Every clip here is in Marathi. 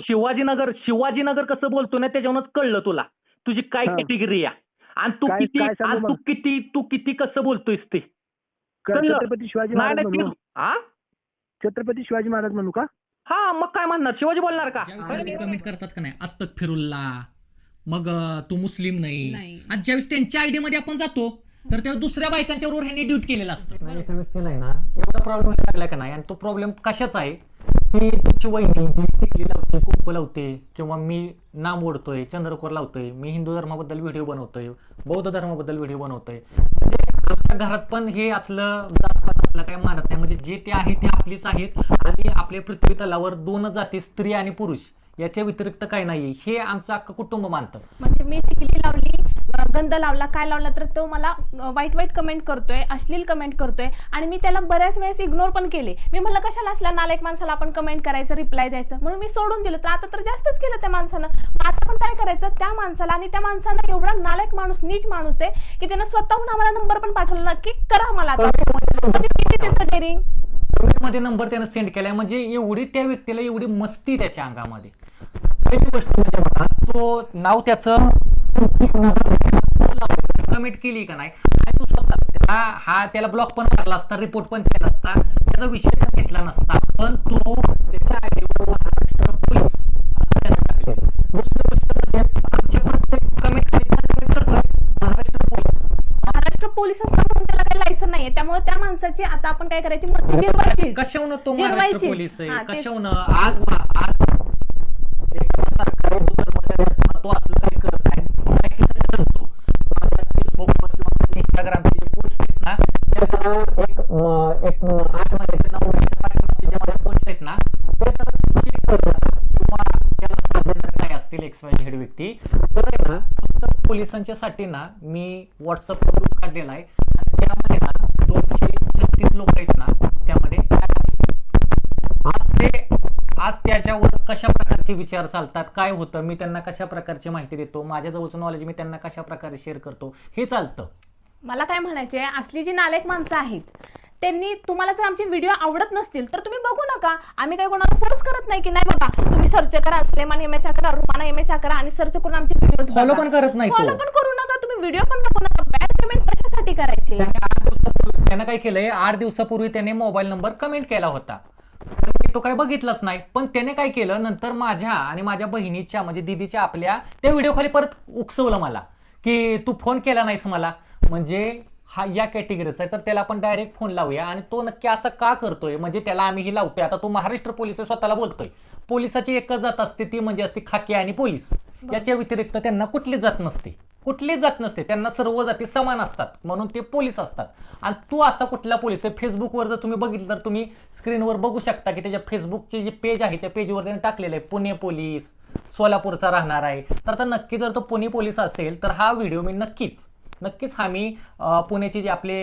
शिवाजीनगर शिवाजीनगर कसं बोलतो ना त्याच्यावरच कळलं तुला. तुझी काय हा. कॅटेगरी आहे? आणि तू काय- किती काय सांगू आणि तू मग? किती तू किती कसं बोलतोयस ते? का. छत्रपती शिवाजी नाही महाराज नाही म्हणू? ते- हा छत्रपती शिवाजी महाराज म्हणू का? हा मग काय म्हणणार? शिवाजी बोलणार का? ज्यावेळेस कमेंट करतात का नाही अस्तक फिरुल्ला मग अं, तू मुस्लिम नाही. नाही. आणि ज्यावेळेस त्यांच्या आयडी मध्ये आपण जातो तर तेव्हा दुसऱ्या बायकांच्या बरोबर ह्यांनी ड्यूट केलेलं असतं. नाही एका व्यक्तीला आहे ना एवढा प्रॉब्लेम लागला का नाही? आणि तो प्रॉब्लेम कशाचा आहे? की तुमची वहिनी जी टिकली लावते कुंकू लावते किंवा मी नाम ओढतोय चंद्रकोर लावतोय मी हिंदू धर्माबद्दल व्हिडिओ बनवतोय बौद्ध धर्माबद्दल व्हिडिओ बनवतोय. म्हणजे आमच्या घरात पण हे असलं असलं काय मानत नाही. म्हणजे जे ते आहे ते आपलीच आहेत. आणि आपल्या पृथ्वी तलावर दोन जाती स्त्री आणि पुरुष याच्या व्यतिरिक्त काय नाही हे आमचं अख्खं कुटुंब मानतं. म्हणजे मी टिकली लावली गंध लावला काय लावला तर तो मला वाईट वाईट कमेंट करतोय अश्लील कमेंट करतोय. आणि मी त्याला बऱ्याच वेळेस इग्नोर पण केले. मी म्हणलं कशाला असल्या नालायक माणसाला आपण कमेंट करायचं रिप्लाय द्यायचं? म्हणून मी सोडून दिलं. तर आता तर जास्तच केलं त्या माणसानं. आता पण काय करायचं? त्या माणसाला आणि त्या माणसानं एवढा नालायक माणूस नीच माणूस आहे की त्यानं स्वतःहून आम्हाला नंबर पण पाठवला की करा मला आता. म्हणजे डेअरिंगमध्ये नंबर त्यानं सेंड केलाय म्हणजे एवढी त्या व्यक्तीला एवढी मस्ती त्याच्या अंगामध्ये. पहिली गोष्ट म्हणजे तो नाव त्याचं कमेंट केली का नाही? आणि तो स्वतः त्याला हा त्याला ब्लॉक पण मारला असता रिपोर्ट पण केला असता त्याचा विषय पण घेतला नसता. पण तो त्याच्या आयडीवर महाराष्ट्र पोलीस असं त्यानं टाकलेलं दुसरी गोष्ट म्हणजे आमच्या प्रत्येक कमेंट खाली करतोय महाराष्ट्र पोलीस. महाराष्ट्र पोलीस म्हणून त्याला काही लायसन नाहीये. त्यामुळे त्या माणसाची आता आपण काय करायची? मस्ती जिरवायची कशावनं तो. महाराष्ट्र पोलीस आहे. कशावनं? आज फक्त ना मी व्हॉट्सअप ग्रुप काढलेला आहे. आणि त्यामध्ये ना दोनशे छत्तीस लोक आहेत ना त्यामध्ये आज ते आज त्याच्यावर कशा प्रकारचे विचार चालतात काय होतं मी त्यांना कशा प्रकारची माहिती देतो माझ्याजवळचं नॉलेज मी त्यांना कशा प्रकारे शेअर करतो हे चालतं. मला काय म्हणायचे असली जी नालायक माणसं आहेत त्यांनी तुम्हाला जर आमचे व्हिडिओ आवडत नसतील तर तुम्ही बघू नका. आम्ही काही कोणाला फोर्स करत नाही की नाही बाबा तुम्ही सर्च करा सुलेमान एम एच करा रुमाना एम एच करा आणि सर्च करून आमचे व्हिडिओ Follow पण करत नाही. फॉलो पण करू नका तुम्ही व्हिडिओ पण बघू नका. बॅड कमेंट कशासाठी करायचे? त्याने काय केलंय? आठ दिवसापूर्वी त्याने मोबाईल नंबर कमेंट केला होता. तो काय बघितलाच नाही. पण त्याने काय केलं? नंतर माझ्या आणि माझ्या बहिणीच्या म्हणजे दिदीच्या आपल्या त्या व्हिडिओ खाली परत उकसवलं मला. की तू फोन केला नाहीस मला. म्हणजे हा या कॅटेगरीचा आहे तर त्याला आपण डायरेक्ट फोन लावूया. आणि तो नक्की असं का करतोय? म्हणजे त्याला आम्ही ही लावतोय. आता तो महाराष्ट्र पोलीस आहे, स्वतःला बोलतोय. पोलिसाची एकच जात असते ती म्हणजे असते खाकी आणि पोलीस. याच्या व्यतिरिक्त त्यांना कुठली जात नसते. कुठली जात नसते. त्यांना सर्व जाती समान असतात. म्हणून ते पोलीस असतात. आणि तू असा कुठला पोलीस आहे? फेसबुकवर जर तुम्ही बघितलं तर तुम्ही स्क्रीनवर बघू शकता की त्याच्या फेसबुकचे जे पेज आहे त्या पेजवर त्याने टाकलेलं आहे पुणे पोलीस सोलापूरचा राहणार आहे. तर आता नक्की जर तो पुणे पोलीस असेल तर हा व्हिडिओ मी नक्कीच नक्कीच हा अ, पुण्याचे जे आपले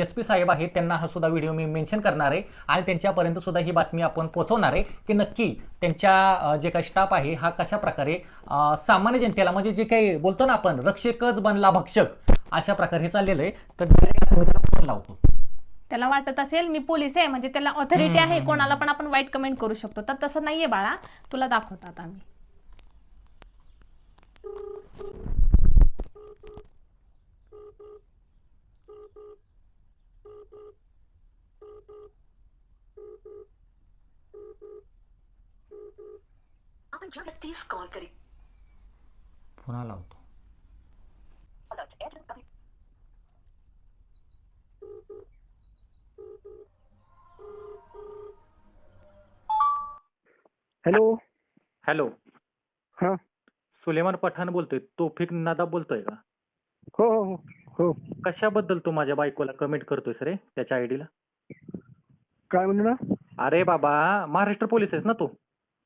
एस पी साहेब आहेत त्यांना हा सुद्धा व्हिडिओ मी मेन्शन करणार आहे. आणि त्यांच्यापर्यंत सुद्धा ही बातमी आपण पोहोचवणार आहे की नक्की त्यांच्या जे काही स्टाफ आहे हा कशा प्रकारे सामान्य जनतेला म्हणजे जे काही बोलतो ना आपण रक्षकच बनला भक्षक अशा प्रकारे चाललेलं आहे. तर लावतो. त्याला वाटत असेल मी पोलीस आहे म्हणजे त्याला ऑथॉरिटी आहे कोणाला पण आपण वाईट कमेंट करू शकतो. तर तसं नाहीये बाळा. तुला दाखवतात आम्ही आपण ज्या व्यक्तीस कॉल करी पुन्हा लावतो. हॅलो. हॅलो. हा. सुलेमान पठाण बोलतोय. तोफिक नादाब बोलतोय का? हो हो हो हो. कशाबद्दल तू माझ्या बायकोला कमेंट करतोयस रे? त्याच्या आयडीला काय म्हणलं? ना अरे बाबा महाराष्ट्र पोलीस आहेस ना तू?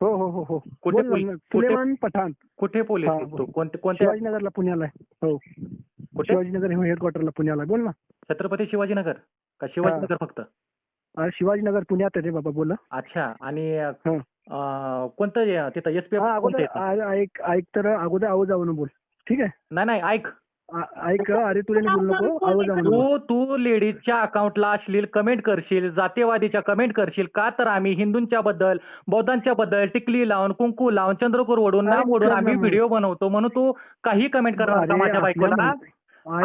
हो हो हो हो. कुठे बोल ना, कुठे- सुलेमान पठाण. कुठे पोलीस हा, आहेस हो. तू कोणते कोणत्या शिवाजीनगरला पुण्याला आहे. हो. कुठे? शिवाजीनगर हेडक्वार्टरला पुण्याला आहे. बोल ना. छत्रपती शिवाजीनगर? का शिवाजीनगर फक्त? अरे शिवाजीनगर पुण्यात आहे रे बाबा बोला. अच्छा. आणि हा. अं, कोणतं हे- तिथं एस पी हा अगोदर आ- ऐक ऐक तर अगोदर आहो जाऊन बोल. ठीक आहे? नाही नाही ऐक. ऐक अरे तुला बोलू नको आवाज. तू तू लेडीजच्या अकाउंटला अश्लील कमेंट करशील जातीवादीच्या कमेंट करशील का तर आम्ही हिंदूंच्या बद्दल बौद्धांच्या बद्दल टिकली लावून कुंकू लावून चंद्रकोर ओढून नाम ओढून आम्ही. व्हिडिओ बनवतो म्हणून तू काही कमेंट करणार माझ्या बायकोला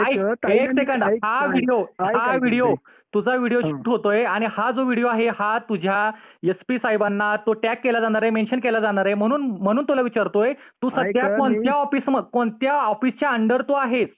एक सेकंड हा व्हिडिओ हा व्हिडिओ. तुझा व्हिडिओ. शूट होतोय आणि हा जो व्हिडिओ आहे हा तुझ्या एस पी साहेबांना तो टॅग केला जाणार आहे मेन्शन केला जाणार आहे म्हणून म्हणून तुला विचारतोय तू सध्या मी- कोणत्या ऑफिस कोणत्या ऑफिसच्या अंडर तू आहेस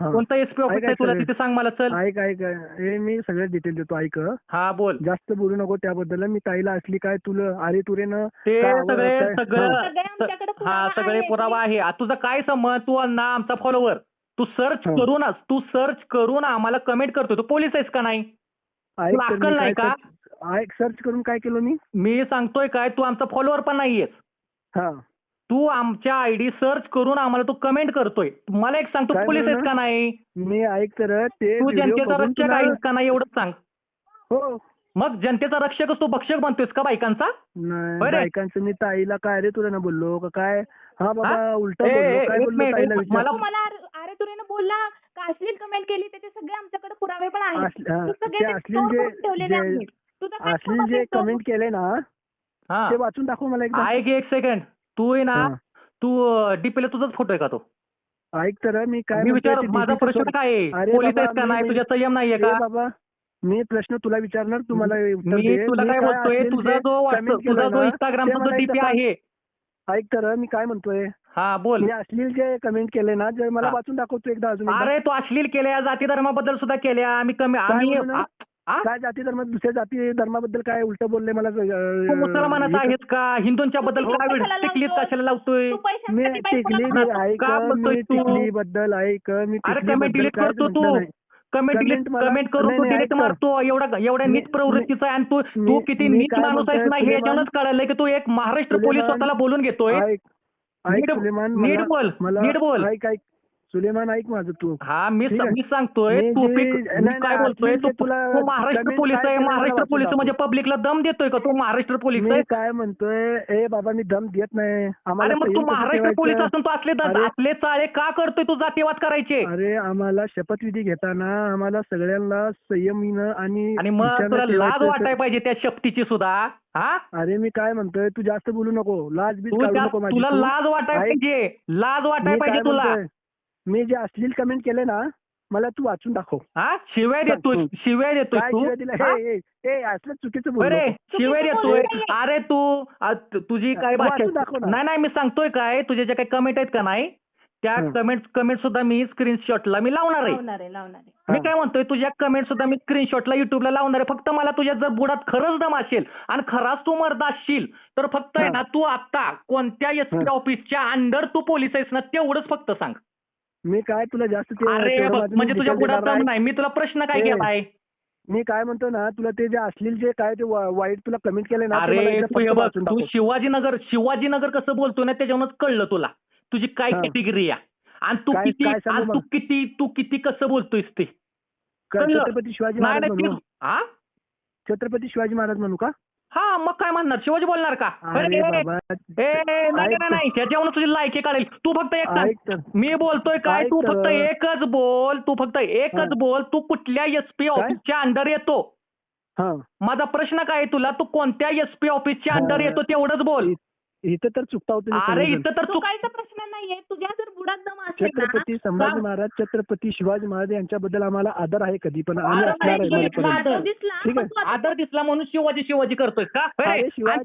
हा. कोणता एसपी ऑफिस आहे तुला. तिथे सांग मला चल ऐक ऐक हे मी सगळे डिटेल देतो ऐक हा बोल जास्त बोलू नको त्याबद्दल मी ताईला असली काय तुला अरे तुरे न ते सगळे सगळं हा. सगळे हा पुरावा सगळे आहे. पुरावा आहे आ, तुझा काय संबंध तू ना आमचा फॉलोवर तू सर्च हो. करूनच तू सर्च करून आम्हाला कमेंट करतोय. तू पोलीस आहेस का नाही? अक्कल नाही का? सर्च- करून काय केलं मी? मी सांगतोय काय तू आमचा फॉलोवर पण नाहीयेस. हा. तू आमच्या आयडी सर्च करून आम्हाला तू कमेंट करतोय. मला एक सांग तू काय पोलीस आहेस? का नाही? मी ऐक तर ते जनतेचा रक्षक आहेस का नाही एवढंच सांग. हो. मग जनतेचा रक्षकच तू भक्षक बनतोयस का बायकांचा. बायकांचं मी ताईला काय रे तुला ना बोललो का काय? हा बाबा? उलट मला- तुरीनं बोलला का अश्लील कमेंट केली? त्याचे सगळे आमच्याकडे पुरावे पण आहेत. तू सगळे जे ठेवलेले आहेत. तुझं? कमेंट केले ना हा. ते वाचून दाखव मला ऐक एक सेकंड तू आहे ना. तू डीपीला तुझाच फोटो आहे का तो? ऐक तर मी काय विचार माझा प्रश्न. काय पोलीस आहेस का नाही? तुझ्या संयम नाहीये का? बाबा मी प्रश्न तुला विचारणार तू मला उत्तर मी. तुला काय बोलतोय? तुझा जे तुझा जो ना, इंस्टाग्रामचा डीपी आहे. ऐक तर मी काय म्हणतोय? हा बोल मी अश्लील जे कमेंट केले ना जे मला हा. वाचून दाखवतो एकदा अजून एकदा. अरे तू अश्लील केल्या जाती धर्माबद्दल सुद्धा केल्या आम्ही कमी आम्ही? आ- आ? काय जाती धर्म दुसऱ्या जाती धर्माबद्दल काय उलट बोलले मला अं, मुसलमानाचा हे- आहेस का हिंदूंच्या बद्दल तू काय कशाला टिकलीत लावतोय? कशाला लावतोय तू मी पैशांसाठी टिकली ऐक का बोलतोय मी तू? टिकली बद्दल ऐक मी अरे कमेंट डिलीट काहीच करतो म्हटलं तू नाही. कमेंट डिलीट Comment मला- कमेंट करून नाही, तू नाही, डिलीट ऐक तर. मारतो एवढा एवढ्या मी- नीच प्रवृत्तीचा आहे आणि तू तू किती मी नीच काय माणूस आहेस म्हणतोय, ना हे सुलेमान? याच्यावरच कळालंय की तू एक महाराष्ट्र पोलीस सुलेमान? स्वतःला बोलून घेतोय ऐक नीट- बोल, नीट बोल. सुलेमान ऐक माझं तू हा मी ठीक आहे. मी सांगतोय मी तू जे- पिक- नाही, मी नाही, काय बोलतोय तू तुला महाराष्ट्र पोलीस आहे महाराष्ट्र पोलीस. म्हणजे पब्लिकला दम देतोय का तू महाराष्ट्र पोलीस आहे काय म्हणतोय ए बाबा मी दम देत नाही आम्हाला अरे मग तू संयम कसं महाराष्ट्र पोलीस? असून तू असले द- अरे- असले चाळे का करतोय तू जातीवाद करायचे अरे आम्हाला शपथविधी घेताना आम्हाला सगळ्यांना संयमीनं आणि आणि मग विचारानं तुला लाज ठेवायचं. वाटाय पाहिजे त्या शक्तीची सुद्धा हा अरे मी काय म्हणतोय तू जास्त बोलू नको लाज बीज तू काढू त्या- नको माझी तुला तू. लाज वाटाय ऐक. पाहिजे लाज वाटाय मी पाहिजे काय तुला म्हणतोय, मी जे अश्लील कमेंट केले ना मला तू वाचून दाखव हा शिव्या देतोय तू. शिव्या देतोय काय तू शिवाय दिला हा? हे हे हे असलं चुकीचं बोलू अरे नको. शिव्या देतोय. अरे तू तुझी काय वाचून भाषा दाखव ना. नाही नाही मी सांगतोय काय तुझे जे काही कमेंट आहेत का नाही त्या हं. कमेंट कमेंट सुद्धा मी स्क्रीनशॉटला मी लावणार आहे मी. काय म्हणतोय तुझ्या कमेंट सुद्धा मी स्क्रीनशॉटला युट्यूबला लावणार आहे फक्त मला तुझ्या जर बुडात खरंच दम असेल आणि खराच तू मर्द असशील तर फक्त आहे. ना तू आता कोणत्या एस पी हा. ऑफिसच्या अंडर तू पोलीस आहेस ना तेवढंच फक्त सांग मी काय तुला जास्त ते अरे तेवढं बघ, माझं म्हणजे मी तुझ्या detail देणार नाही. नाही मी तुला प्रश्न काय ए, केलाय मी काय म्हणतो ना तुला ते जे अश्लील जे काय ते वा- वाईट तुला कमेंट केले ना ते मला अरे एकदा तू हे फक्त बघ वाचून तू दाखव. शिवाजीनगर शिवाजीनगर कसं बोलतोय ना त्याच्यावरूनच कळलं तुला तुझी काय हा. कॅटेगरी आहे आणि तू काय- किती काय सांगू आणि तू? किती तू किती कसं बोलतोयस ते का कळलं. छत्रपती शिवाजी नाही महाराज नाही म्हणू ते- हा छत्रपती शिवाजी महाराज म्हणू का हा मग काय म्हणणार? शिवाजी बोलणार का? अरे अरे, बाबा ए, ए, नाही नाही, त्याच्यावरून तुझी लायकी काढेल. तू फक्त एक सांग. ऐक तर मी बोलतोय काय? ऐक तू तर. फक्त एकच बोल. तू फक्त एकच हा. बोल. तू कुठल्या एसपी ऑफिसच्या अंडर येतो. हा. माझा प्रश्न काय आहे तुला? तू कोणत्या एसपी ऑफिसच्या हा. अंडर येतो तेवढंच बोल. इथं तर चुकता होतो अरे इथं तर चुक चुकायचा प्रश्न नाहीये. तुझ्या जर बुडात दम असेल ना छत्रपती संभाजी. महाराज छत्रपती शिवाजी महाराज यांच्याबद्दल आम्हाला आदर आहे कधी पण आम्ही आदर असणार आहे ठीक आहे. आदर दिसला म्हणून शिवाजी शिवाजी करतोय का?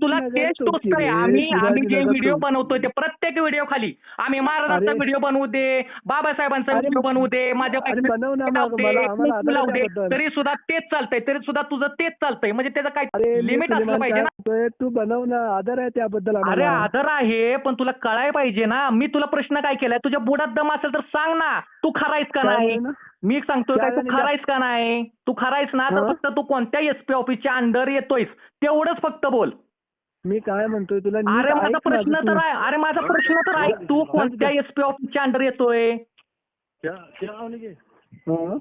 तुला आम्ही आम्ही जे व्हिडिओ. बनवतोय ते प्रत्येक व्हिडिओ खाली. आम्ही महाराजांचा व्हिडिओ बनवू दे बाबासाहेबांचा व्हिडिओ बनवू दे माझ्या. तरी सुद्धा तेच चालतंय तरी सुद्धा तुझं तेच चालतंय. म्हणजे त्याचं काय लिमिट असलं पाहिजे ना. तू बनव ना आदर आहे त्याबद्दल आदर आहे पण तुला कळाय पाहिजे ना. मी तुला प्रश्न काय केलाय? तुझ्या बुडात दम असेल तर सांग ना. तू खरायस का नाही? मी सांगतोय काय? तू खरायस का नाही? तू खरायस ना? तर? फक्त तू कोणत्या एसपी ऑफिसच्या अंडर येतोयस? तेवढंच फक्त बोल. मी काय म्हणतोय तुला अरे माझा प्रश्न तर तू. आहे. अरे माझा प्रश्न तर आहे तू कोणत्या एसपी ऑफिसच्या अंडर येतोय? हा?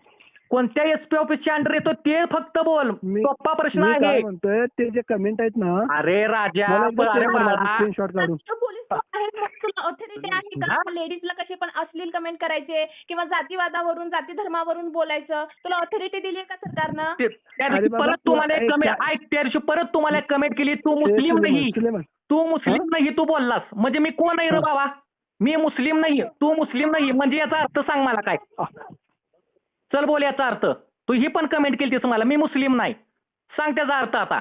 कोणत्या एसपी ऑफिसच्या अंडर येतोय ते फक्त बोल. मी- सोप्पा प्रश्न मी काय आहे म्हणतोय ते जे कमेंट आहेत ना अरे राजा मला एकदा अरे share कर माझं बाळा screenshot काढून. राष्ट्र पोलीस आहेत मग तुला authority आहे का? लेडीजला कसे पण अश्लील कमेंट करायचे किंवा जातीवादावरून जाती धर्मावरून बोलायचं. तुला ऑथॉरिटी दिली आहे का सरकारनं? ते- त्या अरे दिवशी बाबा, परत तू तुम्हाला एक ऐक कमेंट का? ऐक त्या दिवशी परत तुम्हाला एक कमेंट केली तू मुस्लिम नाही. तू मुस्लिम नाही तू बोललास. म्हणजे मी कोण आहे रे बाबा? मी मुस्लिम नाही तू मुस्लिम नाही. म्हणजे याचा अर्थ सांग मला काय? चल बोल याचा अर्थ. तू ही पण कमेंट केली मला. मी मुस्लिम नाही. सांग त्याचा अर्थ आता.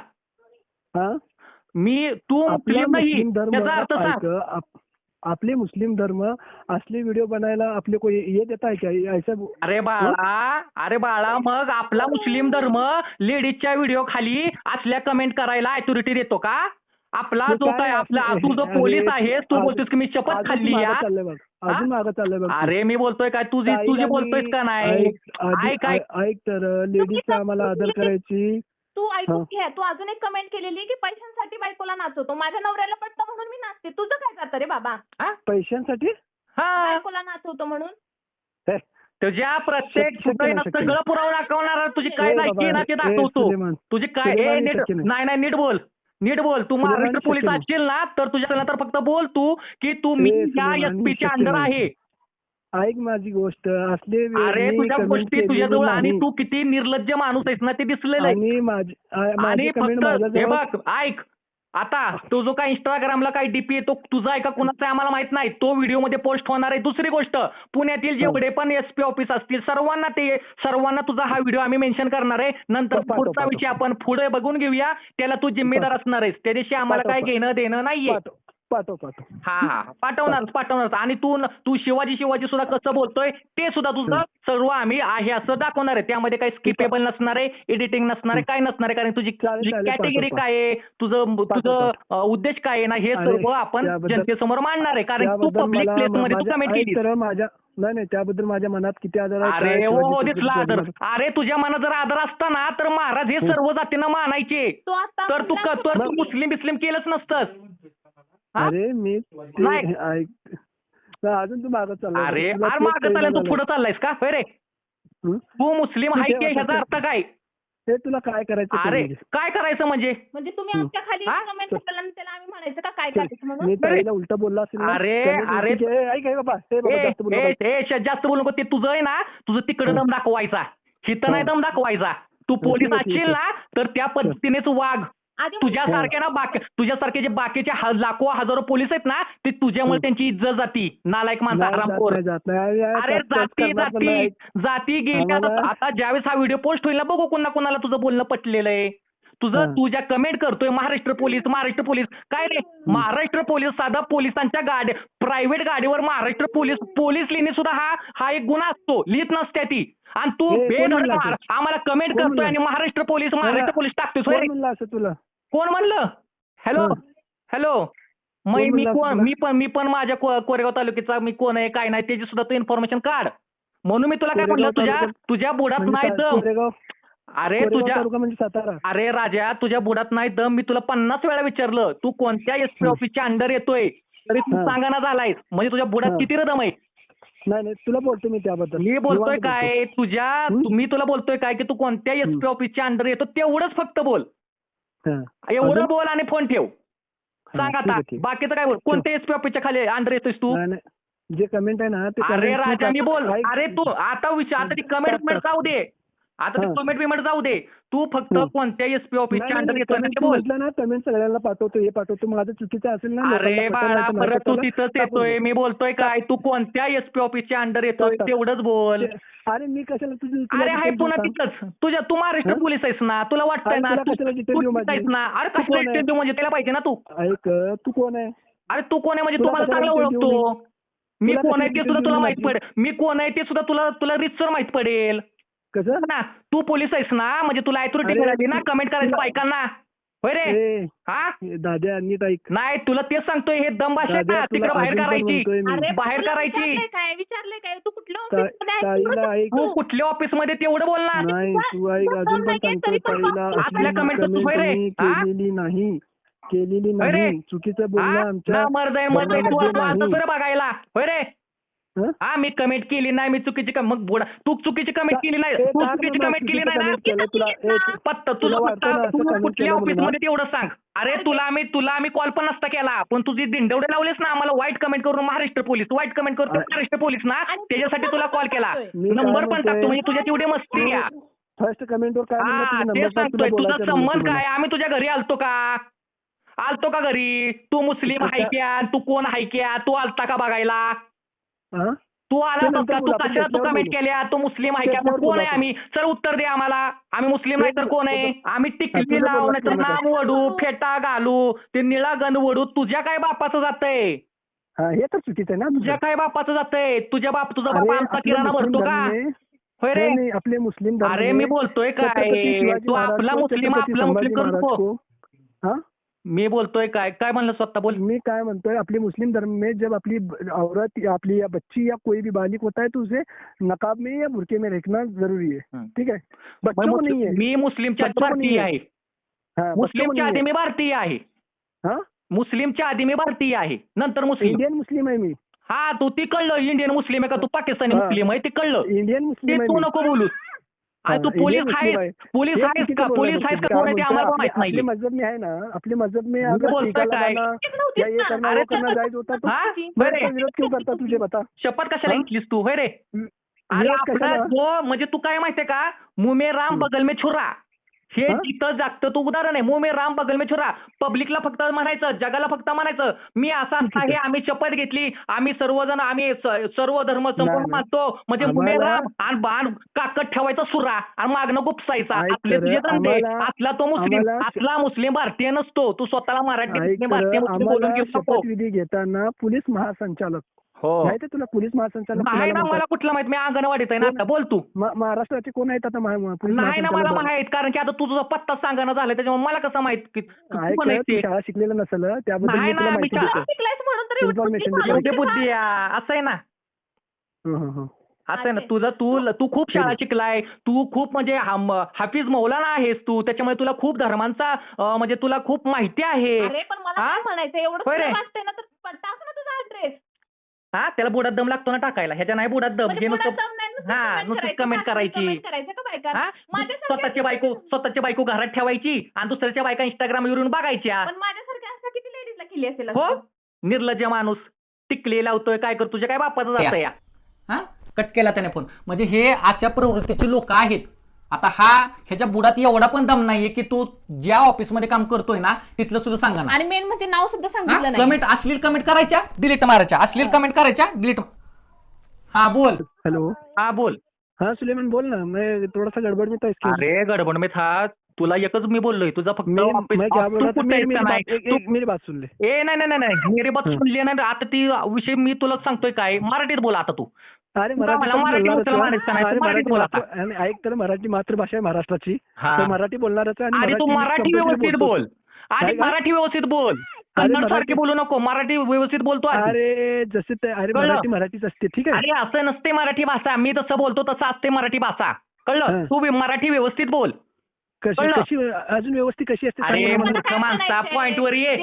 हा? मी तू मुस्लिम नाही. त्याचा अर्थ सांग. आपले मुस्लिम धर्म असले व्हिडिओ बनायला आपले कोई ये देता है क्या ऐसा अरे बाळा अरे बाळा मग आपला मुस्लिम धर्म लेडीजच्या व्हिडिओ खाली असल्या कमेंट करायला अथॉरिटी देतो का? आपला जो काय आहे? आपला तू जो पोलीस आहेस तू बोलतोस की मी शपथ खाल्ली या अजून मागं चाललंय बघ अरे मी बोलतोय काय? तुझी तुझी मी- बोलतोयस का नाही? ऐक ऐक तर लेडीजचा आम्हाला आदर करायची. तू ऐकून. घे. तू अजून एक कमेंट केलेली की पैशांसाठी बायकोला नाचवतो. माझ्या नवऱ्याला पटतं म्हणून मी नाचते. तुझं काय जातं रे बाबा? पैशांसाठी? हा. बायकोला नाचवतो म्हणून. तुझ्या प्रत्येक शक्य- नाही, सगळं पुरावा दाखवणार तुझी काय ए लायकी आहे ना बाबा, ते ए दाखवतो सुलेमान, तुझी काय ए सुलेमान नीट शक्य नाही. नाही नाही नीट बोल. नीट बोल तू महाराष्ट्र पोलीस. असशील ना तर तुझ्या तर फक्त बोल तू की तू मी ए, या सुलेमान, एसपीच्या अंडर. आहे ऐक माझी गोष्ट असले अरे तुझ्या गोष्टी तुझ्याजवळ आणि. तू किती निर्लज्ज माणूस आहेस ना ते दिसलेलं आहे आणि फक्त हे बघ ऐक आता तो जो काय इंस्टाग्रामला काय डीपी तो तुझा आहे का कुणाचा आहे आम्हाला माहीत नाही. तो व्हिडिओमध्ये पोस्ट होणार आहे. दुसरी गोष्ट पुण्यातील जेवढे पण एसपी ऑफिस असतील सर्वांना ते सर्वांना तुझा हा व्हिडिओ आम्ही मेन्शन करणार आहे. नंतर पुढचा. विषय आपण पुढे बघून घेऊया. त्याला तू जिम्मेदार असणार आहेस. त्या दिवशी आम्हाला काय. घेणं देणं नाहीये. पाठव पाठव. पाठव हा हा. पाठवणार पाठवणार. आणि तू न- तू शिवाजी शिवाजी सुद्धा कसं बोलतोय ते सुद्धा तुझं सर्व आम्ही आहे असं दाखवणार आहे. त्यामध्ये काही स्किपेबल नसणार आहे एडिटिंग नसणार आहे काय नसणार आहे कारण तुझी चालेल, तुझी चालेल, कॅटेगरी पाठव, काय आहे तुझं तुझं अ, उद्देश काय आहे ना हे अरे, सर्व आपण त्याबद्दल- जनतेसमोर मांडणार आहे. कारण तू त्याबद्दल पब्लिक मला- प्लेस मध्ये तू माझ्या- कमेंट ऐक केली तर माझ्या नाही नाही त्याबद्दल माझ्या मनात किती आदर आहे अरे हो हो शिवाजी दिसला आदर. अरे तुझ्या मनात जर आदर असता ना तर महाराज हे सर्व जातींना मानायचे. तू आता तर तू क- तर तू मुस्लिम बिस्लिम केलंच नसतंस? अरे मी ते- अजून तू मागं चालला अरे तुला अरे तेच मागं कळलं चालेल तू. पुढे चाललायस का? रे? तू मुस्लिम तू आहे की ह्याचा ते- अर्थ काय? ते तुला काय करायचं ते अरे म्हणजे. काय करायचं म्हणजे? म्हणजे तुम्ही आमच्या खाली? कमेंट केलं त्याला आम्ही म्हणायचं का काय ते- करायचं म्हणून? उलट बोलला असेल अरे, अरे. आहे, ऐक ऐक बाबा हे ए, जास्त बोलू ए, नका. ए, श- जास्त बोलू नको. ते तुझं आहे ना तुझं तिकडे दम दाखवायचा. हिथं नाही दम दाखवायचा. तू पोलीस असशील ना तर त्या पद्धतीनेच वाघ. तुझ्यासारखे ना बाकी तुझ्यासारखे जे बाकीचे ह- लाखो हजारो पोलीस आहेत ना ते तुझ्यामुळे त्यांची इज्जत जाती. नालायक माणसं नाही. अरे, जाती जाती. जाती गेली आता ज्यावेळेस हा व्हिडिओ पोस्ट होईल ना बघू कुणा कुणाला तुझं बोलणं पटलेलं आहे तुझं. तुझ्या कमेंट करतोय महाराष्ट्र पोलीस महाराष्ट्र पोलीस काय रे महाराष्ट्र पोलीस साधा पोलिसांच्या गाड्या प्रायव्हेट गाडीवर महाराष्ट्र पोलीस पोलीस लिहिणे सुद्धा हा हा एक गुन्हा असतो. लिहित नसते ती. आणि तू? आम्हाला कमेंट करतोय? आणि महाराष्ट्र पोलीस महाराष्ट्र पोलीस टाकतोय तुला? कोण म्हणलं? हॅलो. हॅलो? मग मी कोण? मी पण मी पण माझ्या कोरेगाव तालुक्याचा मी कोण आहे काय नाही त्याची सुद्धा तू इन्फॉर्मेशन काढ. म्हणून मी तुला काय म्हणलं तुझ्या तुझ्या बुडात म्हणजे नाही अरे तुझ्या म्हणजे सातारा अरे राजा तुझ्या बुडात नाही दम मी तुला पन्नास वेळा विचारलं तू कोणत्या एस पी हं. ऑफिसच्या अंडर येतोय तरी तू. सांगाना झालायस म्हणजे तुझ्या बुडात. किती दम आहे नाही नाही तुला बोलतो मी त्याबद्दल मी बोलतोय काय तुझ्या? मी तुला बोलतोय काय की तू कोणत्या एस पी हं. ऑफिसच्या अंडर येतो तेवढंच फक्त बोल हा. एवढं? बोल आणि फोन ठेव सांग आता. बाकीचं काय बोल कोणत्या एस पी ऑफिसच्या खाली अंडर येतोयस तू. जे कमेंट आहे ना अरे राजानी टाक- बोल. अरे तू आता विचार आता कमेंट. जाऊ दे आता ती. कमेंट बिमेंट जाऊ दे. तू फक्त. कोणत्या एसपी ऑफिसच्या अंडर म्हटलं ना कमेंट सगळ्यांना पाठवतो हे पाठवतो माझं चुकीचं असेल ना अरे बाळा परत तू तिथंच येतोय. मी बोलतोय काय? तू कोणत्या एसपी ऑफिसच्या अंडर येतोय. तेवढंच बोल. अरे मी कशाला तुझी अरे आहे पुन्हा? तिथंच. तुझ्या तू महाराष्ट्र? पोलीस आहेस ना? तुला वाटतंय ना ना? अरे कसलं आहे? इंटरव्ह्यू म्हणजे त्याला पाहिजे ना तू. ऐक तू कोण आहे? अरे तू कोण आहे? म्हणजे तू मला चांगला ओळखतो. मी? कोण आहे ते सुद्धा तुला माहीत? पडेल मी कोण आहे ते सुद्धा तुला तुला रितसर माहीत पडेल. कसं ना तू पोलीस आहेस ना म्हणजे तुला अथॉरिटी अरे, मिळाली ना कमेंट करायचं बायकांना होय रे ए, हा ए, दाद्या नीट ऐक नाही तुला तेच सांगतोय हे दम भाषा आहे दाद्या, ना तुला तिकडे बाहेर अजून पण करायची म्हणतोय मी. अरे बाहेर तुला करायची. विचारलंय काय विचारलंय काय तू कुठल्या ता- ऑफिसमध्ये आहे? ताईला ऐक तू कुठल्या ऑफिसमध्ये तेवढं बोलणार नाही तू ऐक अजून पण सांगतो ताईला. आपल्या comment तू comment होय रे? मी हा? केलेली नाही केलेली होय रे? नाही चुकीचं बोलणं? आमच्या ना मर जाय मर जाय तू धर्मामध्ये तू आलता नाही. बरं बघायला होय रे हं? हा? मी कमेंट केली नाही मी चुकीची मग बुडा तू चुकीची कमेंट केली नाही. तू काय चुकीची? कमेंट केली नाही पत्ता तुझं तुला कुठल्या ऑफिस? मध्ये तेवढं सांग. अरे तुला आम्ही तुला आम्ही कॉल पण नसता केला. पण तुझी दिंडवडे लावलेस ना आम्हाला वाईट कमेंट करून महाराष्ट्र पोलीस वाईट कमेंट करतो. महाराष्ट्र पोलीस ना त्याच्यासाठी तुला कॉल. केला काय नंबर पण? टाकतो म्हणजे तुझ्या तेवढी मस्ती आहे. फर्स्ट कमेंटवर काय म्हणलं हा तुझा ते सांगतोय तुझा संबंध काय? आम्ही तुझ्या घरी आलतो का? आलतो का घरी? तू मुस्लिम तुझ्या- आहे क्या? तू कोण आहे क्या? तू आलता का बघायला? तू आला का तू कशाला तू कमेंट. केल्या? तू मुस्लिम आहे का? कोण आहे. आम्ही? सर उत्तर दे आम्हाला. आम्ही मुस्लिम नाही तर कोण आहे? आम्ही टिकली लावू नाही तर नाम वडू फेटा घालू ते निळा गंध वडू. तुझ्या काय बापाचं जातंय? हा हे तर चुकीचं आहे ना तुझं. तुझ्या काय बापाचं जातंय? तुझ्या बाप तुझा बाप आमचा किराणा भरतो का? होय रे. आपले मुस्लिम अरे मी बोलतोय काय? तू आपला मुस्लिम आपला मुस्लिम संभाजी मी बोलतोय काय काय म्हणलं स्वतः बोल. मैं क्या म्हणतोय अपने मुस्लिम धर्म में जब अपनी ब- औरत या अपनी या बच्ची या कोई भी बालिक होता है तो उसे नकाब में या बुरके में रखना जरूरी है। हम्म. ठीक है? मैं बच्चों को नहीं है। मुस्लिम- मी मुस्लिमच्या आधी बच्चों को भारतीय नहीं आहे। हाँ, बच्चों को मुस्लिमच्या आधी. मी भारतीय आहे। हाँ? मुस्लिमच्या आधी मी भारतीय आहे नंतर मुस्लिम. इंडियन मुस्लिम है मी। हा तू ती कळलं इंडियन मुस्लिम आहे का? तू पाकिस्तानी हा. मुस्लिम आहे ते कळलं. इंडियन ते मुस्लिम है तू मी. नको बोलूस. तू पोलीस आहेस आहे. पोलीस आहेस का? पोलीस आहे आहेस का. कोण आहे ते आम्हाला? माहीत आपले नाही मजहब में ना आपले मजहब में ये ना. होता. तो हा मैं करता तुझे बता. शपथ कशाला? घेतलीस तू? होय रे. अरे आपला? जो म्हणजे तू काय माहितीये का? मुमे राम. बगल में छुरा हे? जिथं जागतं तू उदाहरण आहे. मुमे राम बगल में छुरा. पब्लिकला फक्त म्हणायचं जगाला फक्त म्हणायचं. मी असा असा हे आम्ही शपथ घेतली. आम्ही सर्वजण आम्ही सर्व धर्म संपूर्ण. मानतो. म्हणजे मुमे राम आणि बाण काकत ठेवायचा सुरा. आणि मागणं गुपसायचा. आपले तुझे धंदे. असला तो मुस्लिम असला मुस्लिम भारतीय नसतो. तू स्वतःला मराठी भारतीय मुस्लिम बोलून घेऊ शपथविधी घेताना पोलीस महासंचालक हो माहिती तुला पोलीस महासंचालक नाही ना मला? कुठलं माहीत मी अंगणवाडीत आहे ना आता बोल तू म- महाराष्ट्राचे कोण आहेत आता महा- महा- पोलीस नाही ना मला महासंचालक? माहीत कारण की आता तू तुझा पत्ता सांगाना झालाय त्याच्यामुळे मला कसं माहीत की तू ऐक कोण आहे तर, तू ते? शाळा शिकलेला नसेल त्याबद्दल नाही मी तुला ना, मी माहिती शाळा देतो शिकलायस म्हणून तर एवढी Information बुद्धी देतो. एवढी झाली. बुद्धी आहे. असं आहे ना हं, हं, हं. असं आहे ना आहे. तुझं तू तू खूप शाळा शिकलाय तू खूप म्हणजे हम- हाफिज मौलाना आहेस तू त्याच्यामुळे तुला खूप धर्मांचा अं, म्हणजे तुला खूप माहिती आहे अरे पण मला हा? काय म्हणायचं एवढं तुला. वाटतंय ना तर ना तुझा ऍड्रेस हा त्याला बुडात दम लागतो ना टाकायला. ह्याच्या नाही बुडात दम. हे नुसतं हा नुसतं कमेंट करायची. करायचं का बायका? हा? स्वतःची बायको स्वतःची बायको घरात ठेवायची आणि दुसऱ्याच्या बायका इंस्टाग्राम वरून बघायच्या. पण माझ्यासारख्या अशा किती लेडीजला केली असेल हो? निर्लज्ज माणूस. टिकले लावतोय. काय करतो? तुझ्या काय बापाचं जातं या? हा? कट केला त्याने फोन. म्हणजे हे अशा प्रवृत्तीचे लोक आहेत. आता हा ह्याच्या बुडात एवढा पण दम नाहीये की तू ज्या ऑफिसमध्ये काम करतोय ना तिथलं सुद्धा सांगा ना. आणि मेन म्हणजे नाव सुद्धा सांगितलं नाही. कमेंट अश्लील कमेंट करायच्या डिलीट मारायच्या. अश्लील कमेंट करायच्या डिलीट हा बोल. हेलो. हा बोल. हाँ सुलेमान बोल ना. मैं थोड़ा सा गड़बड़ में था इसके अरे गडबड में था तुला एकच मी बोललोय. तुझा फक्त मैं ऑफिस मैं क्या बोल रहा तू था कुठे मेरी, बात, नाही एक, एक, मेरी बात सुन ले तू- ए नाही नाही नाही नाही. मेरी बात सुनली नाही आता ती विषय मी तुला सांगतोय काय? मराठीत बोला आता तू. अरे मराठी ऐक तर मराठी मातृभाषा आहे महाराष्ट्राची. हा. मराठी बोलणारच आहे आणि तू मराठी व्यवस्थित. बोल. आणि? मराठी व्यवस्थित बोल. कन्नड सारखी बोलू नको. मराठी व्यवस्थित बोलतो. अरे जसे ते अरे? मराठी मराठीच असते. ठीक आहे? अरे असं नसते मराठी भाषा. मी तसं बोलतो तसं असते मराठी भाषा. कळलं. तू मराठी व्यवस्थित बोल. कशी अजून व्यवस्थित कशी असते? माणसा, point वर ये.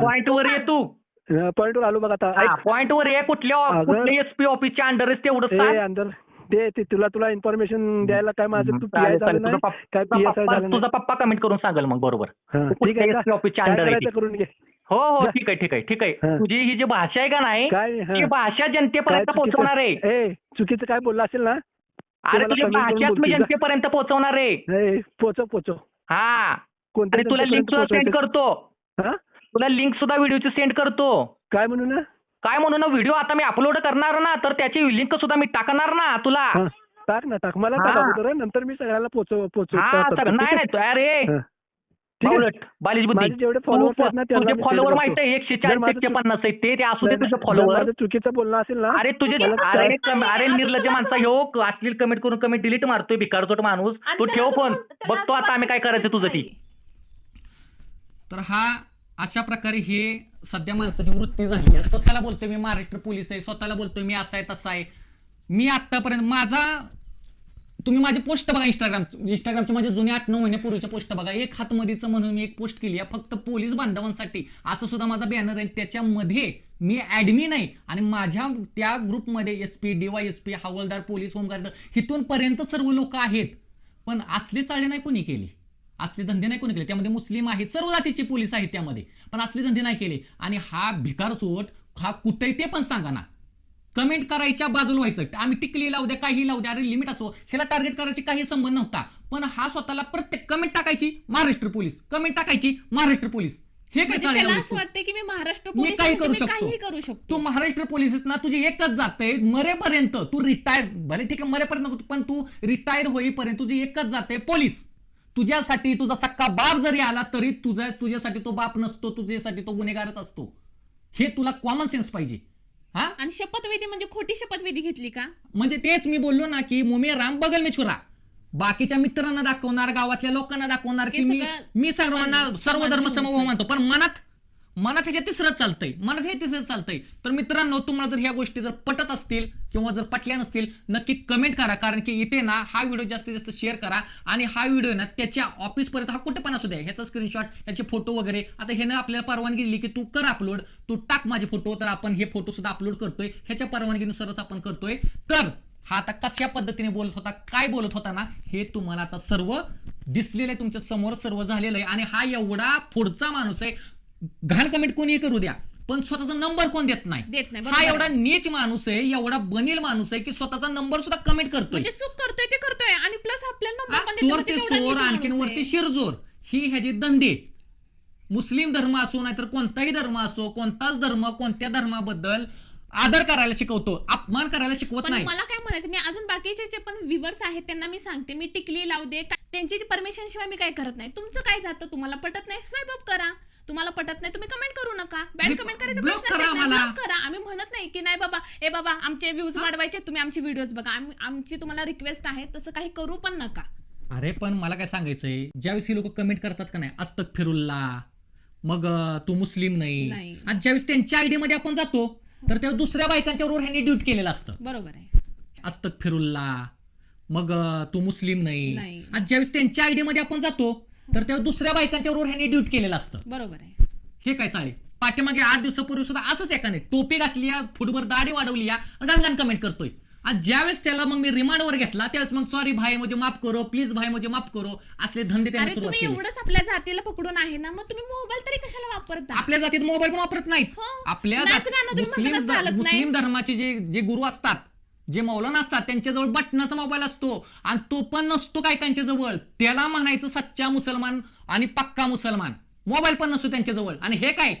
पॉइंट वर ये तू. अं, point वर आलो बघ आता. ऐक. पॉइंट वर ये कुठल्या एसपी ऑफिसच्या अंडर तेवढं सांग. अंदर ते तुला तुला इन्फॉर्मेशन द्यायला काय माझं तू झालं काय तुझा पप्पा- झालं तुझा नाही पप्पा कमेंट करून सांगेल मग बरोबर. हा, ठीक आहे? ऑफिसच्या अंडर? करून घे? हो हो. ठीक आहे ठीक आहे ठीक आहे. हा. तुझी ही जी भाषा आहे का नाही हा. भाषा जनतेपर्यंत पोहोचवणार आहे. चुकीचं काय बोलला असेल ना? अरे तुझी भाषाच मी. जनतेपर्यंत पोहोचवणार आहे. पोचव पोचव. हा. कोणत्या तुला लिंक सेंड करतो? तुला लिंक सुद्धा व्हिडिओची सेंड करतो. काय म्हणू ना? काय म्हणून व्हिडिओ आता मी अपलोड करणार ना तर त्याची लिंक सुद्धा मी टाकणार ना तुला. हा, टाक ना टाक. मला हा. अगोदर नंतर मी सगळ्याला पोचव हा ठीक नाही आहे? नाही तू- अरे हा. ठीक आहे? बावलट बालिश बुद्धी. माझे जेवढे followers आहेत ना, त्यांना तुझे मी फॉलोवर माहीत. आहे एकशे जर चाळीस माझं एकशे चुक- पन्नास आहेत ते ते असू दे जर- तुझे जर फॉलोवर माझं चुकीचं बोलणं असेल ना अरे तुझे मला अरे कम- अरे निर्लज्ज माणसा ह्यो असलील कमेंट करून कमेंट डिलीट मारतोय भिकारचोट माणूस. आणि तू त्याला ठेव फोन. त्याला बघतो आता आम्ही काय करायचं तुझं ती तर हा अशा प्रकारे हे सध्या माणसाची वृत्ती झाली आहे. स्वतःला बोलतोय मी महाराष्ट्र पोलीस आहे स्वतःला बोलतोय मी असा आहे तसा आहे. मी आतापर्यंत माझा तुम्ही माझी पोस्ट बघा इंस्टाग्राम इंस्टाग्रामचे म्हणजे माझे जुने आठ नऊ महिन्यापूर्वीचे पोस्ट बघा. एक हातमधीचं म्हणून मी एक पोस्ट केली आहे. फक्त पोलीस बांधवांसाठी. असं सुद्धा माझा बॅनर आहे. त्याच्यामध्ये मी ऍडमिन आहे. आणि माझ्या त्या ग्रुपमध्ये S P D Y P हवालदार पोलीस होमगार्ड इथून पर्यंत सर्व लोक आहेत. पण असली चाळे नाही कोणी केली. असले धंदे नाही कोणी केले. त्यामध्ये मुस्लिम आहेत सर्व जातीचे पोलीस आहेत त्यामध्ये. पण असले धंदे नाही केले. आणि हा भिकार चोट हा कुठे ते पण सांगा ना. कमेंट करायच्या बाजूला व्हायचं. आम्ही टिकली लावू द्या काही लावू द्या. अरे लिमिट असो. ह्याला टार्गेट करायची काही संबंध नव्हता. पण हा स्वतःला प्रत्येक कमेंट टाकायची महाराष्ट्र पोलीस. कमेंट टाकायची महाराष्ट्र पोलीस. हे काय म्हणजे सूट? वाटतं की मी महाराष्ट्र मी पोलीस काही आहे, करू शकतो. तू महाराष्ट्र पोलीस ना तुझी एकच जाते मरेपर्यंत. तू रिटायर भले ठीक आहे मरेपर्यंत पण तू रिटायर होईपर्यंत तुझी एकच जाते पोलीस. तुझ्यासाठी तुझा सक्का बाप जरी आला तरी तुझा तुझ्यासाठी तो बाप नसतो तुझ्यासाठी तो गुन्हेगारच असतो. हे तुला कॉमन सेन्स पाहिजे. हा? आणि शपथविधी म्हणजे खोटी शपथविधी घेतली का? म्हणजे तेच मी बोललो ना की मुमे राम बगल में छुरा. बाकीच्या मित्रांना दाखवणार गावातल्या लोकांना दाखवणार की हे मी सगळं मी सर्वांना सर्व धर्म समभाव मानतो. पण मनात मनात ह्याच्या तिसरं चालतंय. मनात हे तिसरं चालतंय. तर मित्रांनो तुम्हाला जर ह्या गोष्टी जर पटत असतील किंवा जर पटल्या नसतील नक्की कमेंट करा. कारण की इथे ना हा व्हिडिओ जास्तीत जास्त शेअर करा. आणि हा व्हिडिओ ना त्याच्या ऑफिसपर्यंत हा कुठे पण असू द्या. ह्याचा स्क्रीनशॉट ह्याचे फोटो वगैरे. आता ह्यानं आपल्याला परवानगी दिली की तू कर अपलोड तू टाक माझे फोटो तर आपण हे फोटो सुद्धा अपलोड करतोय. ह्याच्या परवानगीनुसारच आपण करतोय. तर हा आता कशा पद्धतीने बोलत होता काय बोलत होता ना हे तुम्हाला आता सर्व दिसलेलं आहे तुमच्यासमोर सर्व झालेलं आहे. आणि हा एवढा पुढचा माणूस आहे. घाण कमेंट कोणी करू द्या? पण स्वतःचा नंबर कोण देत नाही? देत नाही, हा बरोबर. एवढा नीच माणूस आहे एवढा बनील माणूस आहे की स्वतःचा नंबर सुद्धा कमेंट करतोय. म्हणजे चूक करतोय ते करतोय. आणि प्लस आपल्या हा, नंबर पण देतोय, चोर म्हणजे ते केवढा चोर नीच आणखीन माणूस वरती. शिरजोर. ही ह्याची धंदे मुस्लिम धर्म असो नाहीतर कोणताही धर्म असो कोणताच धर्म कोणत्या धर्माबद्दल आदर करायला शिकवतो अपमान करायला शिकवत पण नाही. मला काय म्हणायचं मी अजून बाकीचे जे पण व्ह्युअर्स आहेत त्यांना मी सांगते मी टिकली लावू दे. का- त्यांची परमिशन शिवाय मी काय करत नाही. तुमचं काय जातं? तुम्हाला पटत नाही? स्वाईप अप करा. तुम्हाला पटत नाही तुम्ही कमेंट करू नका बॅड कमेंट करायचा block प्रश्नच करा येत नाही. आम्हाला. Block करा आम्ही म्हणत नाही की नाही बाबा ए बाबा आमचे व्ह्यूज वाढवायचे तुम्ही आमचे व्हिडिओज बघा आम्ही आमची तुम्हाला रिक्वेस्ट आहे तसं काही करू पण नका अरे पण मला काय सांगायचंय ज्यावेळेस ही लोक कमेंट करतात का नाही अस्तक फिरुल्ला मग अं, तू मुस्लिम नाही नाही. आणि ज्यावेळेस त्यांच्या आयडी मध्ये आपण जातो तर तेव्हा दुसऱ्या बायकांच्या बरोबर ह्यांनी ड्यूट केलेलं असतं बरोबर आहे अस्तक फिरुल्ला मग अं, तू मुस्लिम नाही नाही. आणि ज्यावेळेस त्यांच्या आयडी मध्ये आपण जातो तर तेव्हा दुसऱ्या बायकांच्या बरोबर ह्यांनी ड्यूट केलेलं असतं. बरोबर आहे. हे काय चालेल पाठीमागे आठ दिवसापूर्वी सुद्धा असंच एकाने टोपी घातली या फुटभर दाढी वाढवली या गणगण कमेंट करतोय. आणि ज्यावेळेस त्याला मग मी रिमांडवर घेतला त्यावेळेस मग सॉरी भाई म्हणजे माफ करो प्लीज भाई म्हणजे माफ करो असले धंदे त्यांनी अरे सुरुवात तुम्ही केली. एवढंच आपल्या जातीला पकडून आहे ना मग तुम्ही मोबाईल तरी कशाला वापरता? आपल्या जातीत मोबाईल पण वापरत नाहीत. हो. आपल्या नाच जाती- मुस्लिम म्हणता चालत नाही. मुस्लिम धर्माचे जे जे गुरु असतात जे मौलाना असतात त्यांच्याजवळ बटनाचा मोबाईल असतो. आणि तो पण नसतो काय त्यांच्या जवळ त्याला म्हणायचं सच्चा मुसलमान आणि पक्का मुसलमान. मोबाईल पण नसतो त्यांच्याजवळ. आणि हे काय?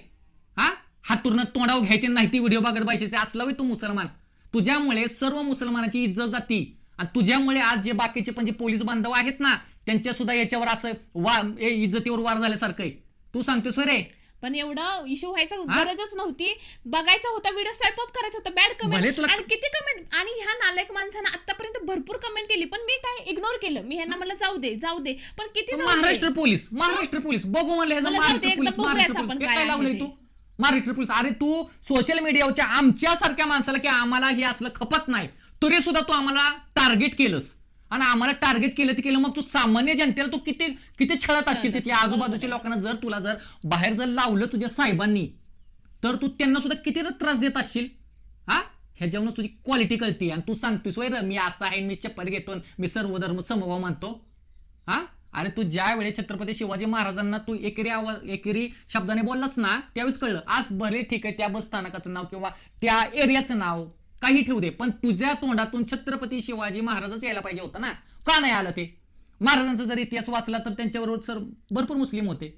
हा? हातूरनं तोंडाव घ्यायचे नाही ती व्हिडिओ बघत बसायचे. असला तू मुसलमान. तुझ्यामुळे सर्व मुसलमानाची इज्जत जाती. आणि तुझ्यामुळे आज जे बाकीचे पण जे पोलीस बांधव आहेत ना त्यांच्या सुद्धा याच्यावर असं वा ए, इज्जतीवर वार झाल्यासारखं आहे. तू सांगतोस रे? पण एवढं इश्यू व्हायचं हा? गरजच नव्हती. बघायचा होता व्हिडिओ स्वाईप अप करायचा होता बॅड भले कमेंट तुला- आणि किती कमेंट आणि ह्या नालायक माणसानं आतापर्यंत भरपूर कमेंट केली पण मी काय इग्नोर केलं? मी ह्यांना म्हणलं जाऊ दे जाऊ दे. पण किती जाऊ दे? महाराष्ट्र पोलीस महाराष्ट्र पोलीस बघू म्हणलं ह्याचं मला महाराष्ट्र एकदा पोलीस बघूयाच महाराष्ट्र आपण पोलीस. हे काय काय आहे लावलंय ते. तू. महाराष्ट्र पोलीस. अरे तू सोशल मीडियाच्या आमच्यासारख्या माणसाला की आम्हाला हे असलं खपत नाही तरी सुद्धा तू आम्हाला टार्गेट केलंस. आणि आम्हाला टार्गेट केलं ते केलं मग तू सामान्य जनतेला तू किती किती छळत असशील तिथल्या आजूबाजूच्या लोकांना? जर तुला जर बाहेर जर लावलं तुझ्या साहेबांनी तर तू त्यांना सुद्धा किती त्रास देत असशील? हा? ह्याच्यावरून तुझी क्वालिटी कळते आणि तू सांगतोस वय मी असं आहे मी शपथ घेतो मी सर्व धर्म समभाव मानतो. हा? आणि तू ज्या वेळेस छत्रपती शिवाजी महाराजांना तू एकेरी आवाज एकेरी शब्दाने बोललास ना त्यावेळेस कळलं. आज भले ठीक आहे त्या बस स्थानकाचं नाव किंवा त्या एरियाचं नाव. काही ठेवू दे. पण तुझ्या तोंडातून छत्रपती शिवाजी महाराजच यायला पाहिजे होतं ना? का नाही आलं ते? महाराजांचा जर इतिहास वाचला तर त्यांच्याबरोबर सर भरपूर मुस्लिम होते.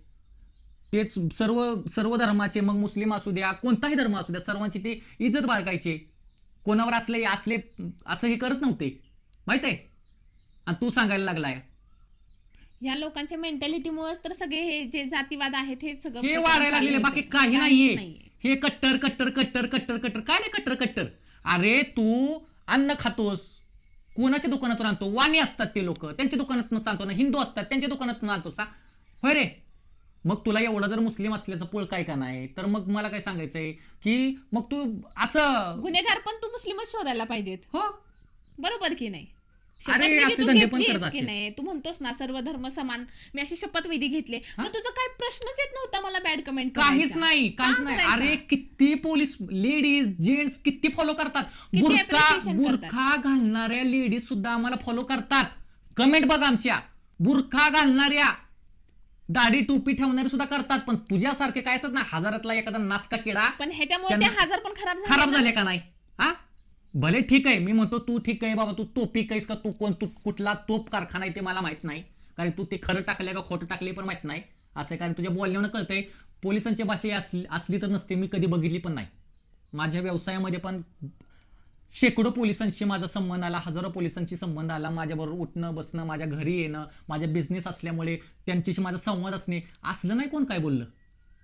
तेच सर्व सर्व धर्माचे मग मुस्लिम असू द्या कोणताही धर्म असू द्या सर्वांची ते इज्जत बाळगायचे. कोणावर असले असले असं हे करत नव्हते. माहीत आहे? आणि तू सांगायला लागलाय. ह्या लोकांच्या मेंटॅलिटीमुळेच तर सगळे हे जे जातीवाद आहेत हे सगळं हे वाढायला लागलेले. होते. बाकी काही नाहीये. हे कट्टर कट्टर कट्टर कट्टर कट्टर. काय नाही कट्टर कट्टर? अरे तू अन्न खातोस. कोणाच्या दुकानातून आणतो? वाणी असतात ते लोक. त्यांच्या दुकानातून आणतो ना. हिंदू असतात त्यांच्या दुकानातून आणतोस हा? होय रे. मग तुला एवढा जर मुस्लिम असल्याचं पोळ काय का नाही? तर मग मला काय सांगायचंय की मग तू असं गुन्हेगार पण तू मुस्लिमच शोधायला पाहिजेत. हो. बरोबर की नाही? अरे शपथविधी असे तू धंदे पण घेतलीस करत की असेल नाही? तू म्हणतोस ना सर्व धर्म समान. मी अशी शपथविधी घेतले. मग तुझा काय प्रश्नच येत नव्हता मला बॅड कमेंट काहीच नाही काहीच नाही. अरे किती पोलीस लेडीज जेंट्स किती फॉलो करतात? किती बुरका appreciation करतात. बुरखा घालणाऱ्या लेडीज सुद्धा आम्हाला फॉलो करतात. कमेंट बघ आमच्या. बुरखा घालणाऱ्या. दाढी टोपी ठेवणारे सुद्धा करतात. पण तुझ्यासारखे काय असत ना हजारातला एखादा नाचका किडा पण ह्याच्यामुळे ते त्यांना- हजार पण खराब झाले खराब ना. झाले का नाही? हा? भले ठीक आहे मी म्हणतो तू ठीक आहे बाबा तू तोपी आहेस का तू कोण तू कुठला तोप कारखाना आहे ते मला माहीत नाही. कारण तू ते खरं टाकले का खोटं टाकले पण माहीत नाही. असं कारण तुझ्या बोलण्यानं कळतंय पोलिसांची भाषा असली असली तर नसते मी कधी बघितली पण नाही. माझ्या व्यवसायामध्ये पण शेकडो पोलिसांशी माझा संबंध आला हजारो पोलिसांशी संबंध आला माझ्याबरोबर उठणं बसणं माझ्या घरी येणं माझ्या बिझनेस असल्यामुळे त्यांच्याशी माझा संवाद असणे असलं नाही कोण काय बोललं.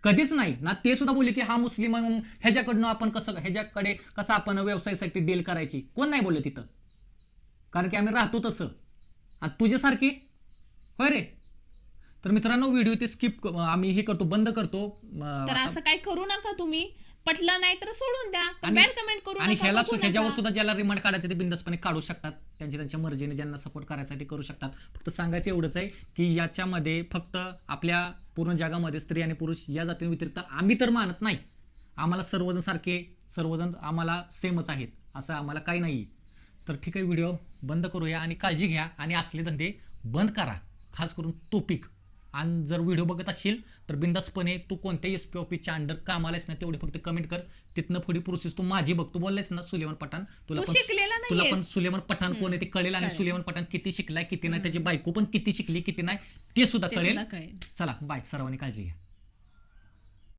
कधीच नाही. ना ते सुद्धा बोलले की हा मुस्लिम ह्याच्याकडनं आपण कसं ह्याच्याकडे कसं आपण व्यवसायासाठी डील करायची? कोण नाही बोललं तिथं. कारण की आम्ही राहतो तसं. आणि तुझ्यासारखी होय रे. तर मित्रांनो व्हिडिओ ते स्किप आम्ही हे करतो बंद करतो. तर असं काय करू नका तुम्ही. पटलं नाही तर सोडून द्या. आणि- बॅड कमेंट करू आणि ह्याला सु- ह्याच्यावर. सुद्धा ज्याला रिमांड काढायचं ते बिंदासपणे काढू शकतात. त्यांच्या त्यांच्या मर्जीने ज्यांना सपोर्ट करायसाठी करू शकतात. फक्त सांगायचं एवढंच आहे की याच्यामध्ये फक्त आपल्या पूर्ण जगामध्ये स्त्री आणि पुरुष या जातींव्यतिरिक्त आम्ही तर मानत नाही. आम्हाला सर्वजण सारखे सर्वजण आम्हाला सेमच आहेत असं आम्हाला काही नाही. तर ठीक आहे व्हिडिओ बंद करूया आणि काळजी घ्या आणि असले धंदे बंद करा. खास करून टोपिक आणि जर व्हिडिओ बघत असशील तर बिंदासपणे तू कोणत्याही एस पी ऑफिसच्या अंडर कामाला आहेस ना तेवढे फक्त कमेंट कर. तिथनं पुढे प्रोसेस तू माझी बघ तू बोललायस ना सुलेमान पठाण. तुला पण तुला पण. सुलेमान पठाण कोण आहे ते कळेल आणि. सुलेमान पठाण किती शिकलाय किती नाही त्याची बायको पण किती शिकली किती नाही ते सुद्धा कळेल. चला बाय सर्वांनी काळजी घ्या.